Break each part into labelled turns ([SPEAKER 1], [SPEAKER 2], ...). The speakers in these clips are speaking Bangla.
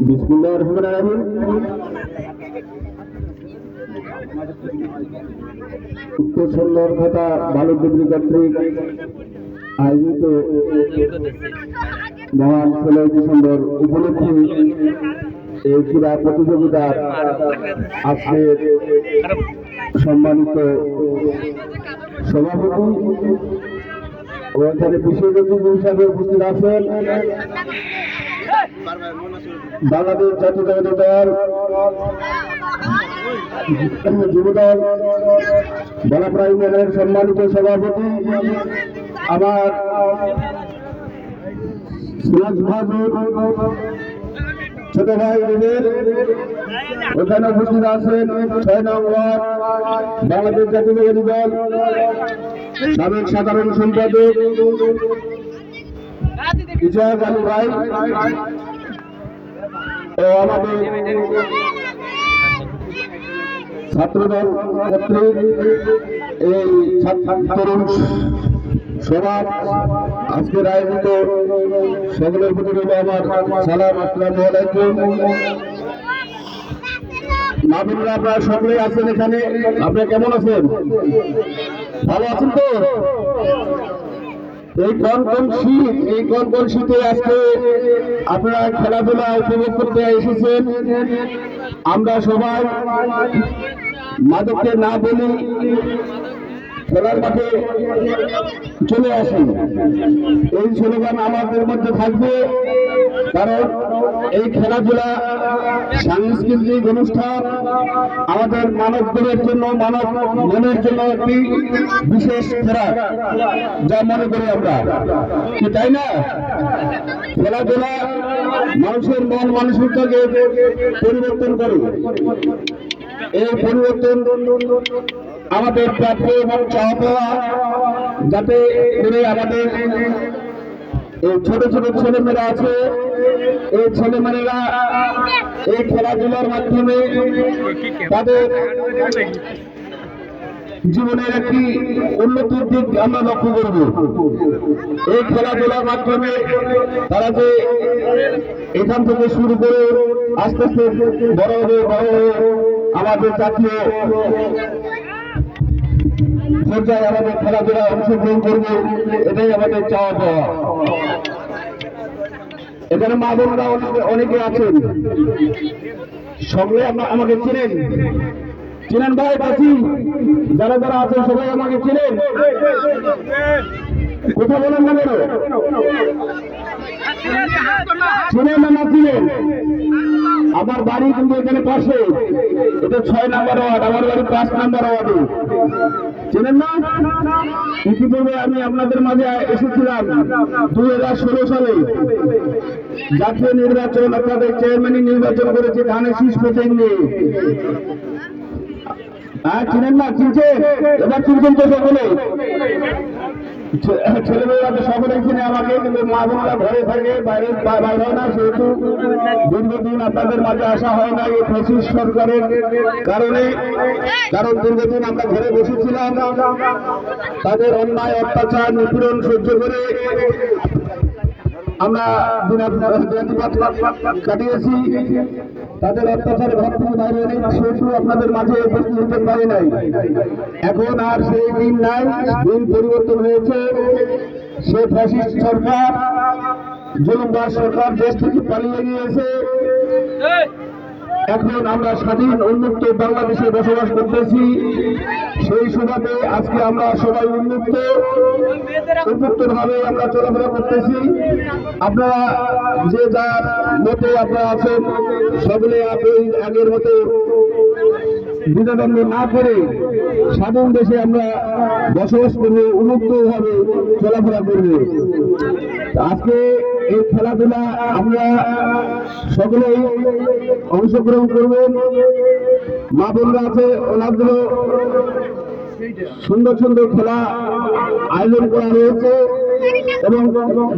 [SPEAKER 1] বিসমুল্লাহ রহমান রাহিম উত্তর কথা বালক ডিগ্রি কর্তৃক আয়োজিত মহান ষোলোই ডিসেম্বর উপলক্ষে এই ক্রীড়া প্রতিযোগিতার আজকের সম্মানিত সভাপতি ও এখানে বিশেষ অতিথি হিসাবে উপস্থিত আছেন। বাংলাদেশ জাতীয়তাবাদী দল যুবদল বলাপ্রা ইউনিয়নের সম্মানিত সভাপতি, আমার সিরাজ মাহমুদ ছোট ভাই রুবেল ওখানে উপস্থিত আছেন ছয় নং ওয়ার্ড বাংলাদেশ জাতীয়তাবাদী দল, সাবেক সাধারণ সম্পাদক বিজয় আলী ভাই ও আমাদের ছাত্রদল কর্তৃক এই তরুণ সভা আজকের আয়োজিত সকলের প্রতি আমার সালাম, আসসালামু আলাইকুম। আপনারা সকলেই আছেন এখানে। আপনি কেমন আছেন? ভালো আছেন তো? এই কোন কোন শীত, এই কোন কোন শীতে আজকে আপনারা খেলাধুলা উপভোগ করতে এসেছেন। আমরা সবাই মাদককে না বলি খেলার মাঠে চলে আসি এই স্লোগান আমাদের মধ্যে থাকবে, কারণ এই খেলাধুলা সাংস্কৃতিক অনুষ্ঠান আমাদের মানবদের জন্য, মানব মনের জন্য একটি বিশেষ খেলা, যা মনে করি আমরা। কি তাই না? খেলাধুলা মানুষের মন মানসিকতাকে পরিবর্তন করে এই পরিবর্তন আমাদের প্রাপ্য এবং চাওয়া পাওয়া যাতে করে আমাদের এই ছোট ছোট ছেলেমেয়েরা আছে, এই ছেলেমেয়েরা এই খেলাধুলার মাধ্যমে তাদের জীবনের একটি উন্নতির দিক আমরা লক্ষ্য করব। এই খেলাধুলার মাধ্যমে তারা যে এখান থেকে শুরু করে আস্তে আস্তে বড় হবে বড় হয়ে আমাদের জাতীয় পর্যায়ে আমাদের খেলাধুলায় অংশগ্রহণ করবে, এটাই আমাদের চাওয়া পাওয়া। এখানে মা বোনরা অনেকে- আছেন। সঙ্গে আমাকে চিনেন। চিনেন ভাই কাছি যারা যারা আছেন, সবাই আমাকে চিনেন। কথা বলেন না কেন? চিনেন না চিনেন? বাড়ি কিন্তু এখানে পাশে। এটা ছয় নাম্বার ওয়ার্ড, আমার বাড়ি পাঁচ নাম্বার ওয়ার্ডে। চেনেন না? ইতিপূর্বে আমি আপনাদের মাঝে এসেছিলাম দুই হাজার ষোলো সালে। জাতীয় নির্বাচন, আপনাদের চেয়ারম্যানই নির্বাচন করেছে ধানের শীষ পেতেন নিয়ে। হ্যাঁ চিনেন না? চিনছেন? এবার চিনছেন তো সকলে। ছেলেমেয়েরা তো সকলে চিনে আমাকে, কিন্তু মা বোনরা ঘরে থাকে, বাইরে বাইরে হয় না, সেহেতু দীর্ঘদিন আপনাদের মাঝে আসা হয় না এই ফসিস সরকারের কারণে। কারণ দীর্ঘদিন আমরা ঘরে বসেছিলাম। তাদের অন্যায়, অত্যাচার, নিপীড়ন সহ্য করে আমরা কাটিয়েছি তাদের অত্যাচারে থেকে বাইরে নেই সেহেতু আপনাদের মাঝে উপস্থিত হতে পারি নাই। এখন আর সেই দিন নাই দিন পরিবর্তন হয়েছে। সে ফ্যাসিস্ট সরকার জুলুমদার সরকার দেশ থেকে পালিয়ে গিয়েছে। এখন আমরা স্বাধীন উন্মুক্ত বাংলাদেশে বসবাস করতেছি। সেই সুবাদে আজকে আমরা সবাই উন্মুক্ত। উন্মুক্ত ভাবে আমরা চলাফেরা করতেছি। আপনারা যে যার মতে আপনারা আছেন, সকলে আপনি আগের মতো দ্বিধাদ্বন্দ্ব না করে স্বাধীন দেশে আমরা বসবাস করব উন্মুক্ত ভাবে চলাফেরা করব। আজকে এই খেলাধুলা আমরা সকলেই অংশগ্রহণ করবেন মা বোনরা আছে ওনাগুলো সুন্দর সুন্দর খেলা আয়োজন করা হয়েছে এবং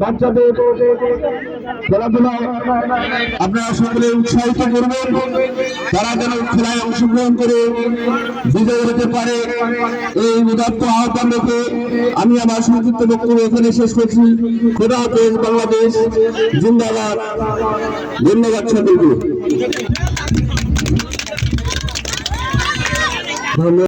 [SPEAKER 1] বাচ্চাদের খেলাধুলায় আপনারা সকলে উৎসাহিত করবেন। তারা যেন খেলায় অংশগ্রহণ করে বিজয় হতে পারে। এই উদাত্ত আহ্বান রেখে আমি আমার সংক্ষিপ্ত বক্তব্য এখানে শেষ করছি। খোদা হাফেজ বাংলাদেশ, জিন্দাবাদ। ধন্যবাদ সকলকে। ধন্যবাদ।